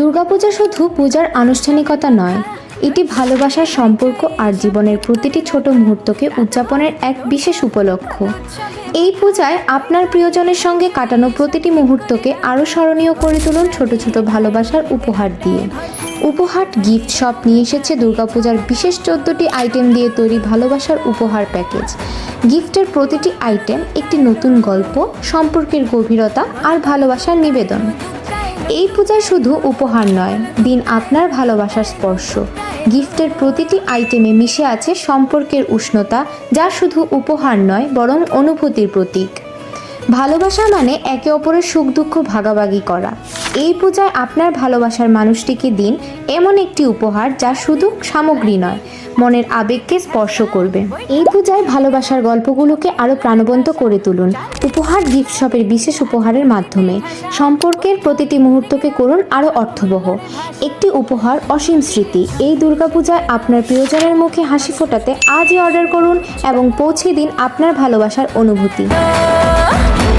দুর্গাপূজা শুধু পূজার আনুষ্ঠানিকতা নয়, এটি ভালোবাসার সম্পর্ক আর জীবনের প্রতিটি ছোট মুহূর্তকে উদযাপনের এক বিশেষ উপলক্ষ। এই পূজায় আপনার প্রিয়জনের সঙ্গে কাটানো প্রতিটি মুহূর্তকে আরও স্মরণীয় করে তুলুন ছোট ছোট ভালোবাসার উপহার দিয়ে। উপহার গিফট শপ নিয়ে এসেছে দুর্গাপূজার বিশেষ চোদ্দোটি আইটেম দিয়ে তৈরি ভালোবাসার উপহার প্যাকেজ গিফটের প্রতিটি আইটেম একটি নতুন গল্প, সম্পর্কের গভীরতা আর ভালোবাসার নিবেদন। এই পূজা শুধু উপহার নয়, দিন আপনার ভালোবাসার স্পর্শ। গিফটের প্রতিটি আইটেমে মিশে আছে সম্পর্কের উষ্ণতা, যা শুধু উপহার নয়, বরং অনুভূতির প্রতীক। ভালোবাসা মানে একে অপরের সুখ দুঃখ ভাগাভাগি করা। এই পূজায় আপনার ভালোবাসার মানুষটিকে দিন এমন একটি উপহার যা শুধু সামগ্রী নয়, মনের আবেগকে স্পর্শ করবে। এই পূজায় ভালোবাসার গল্পগুলোকে আরও প্রাণবন্ত করে তুলুন। উপহার গিফট শপের বিশেষ উপহারের মাধ্যমে। সম্পর্কের প্রতিটি মুহূর্তকে করুন আরও অর্থবহ। একটি উপহার অসীম স্মৃতি। এই দুর্গাপূজায় আপনার প্রিয়জনের মুখে হাসি ফোটাতে আজই অর্ডার করুন এবং পৌঁছে দিন আপনার ভালোবাসার অনুভূতি। हाँ?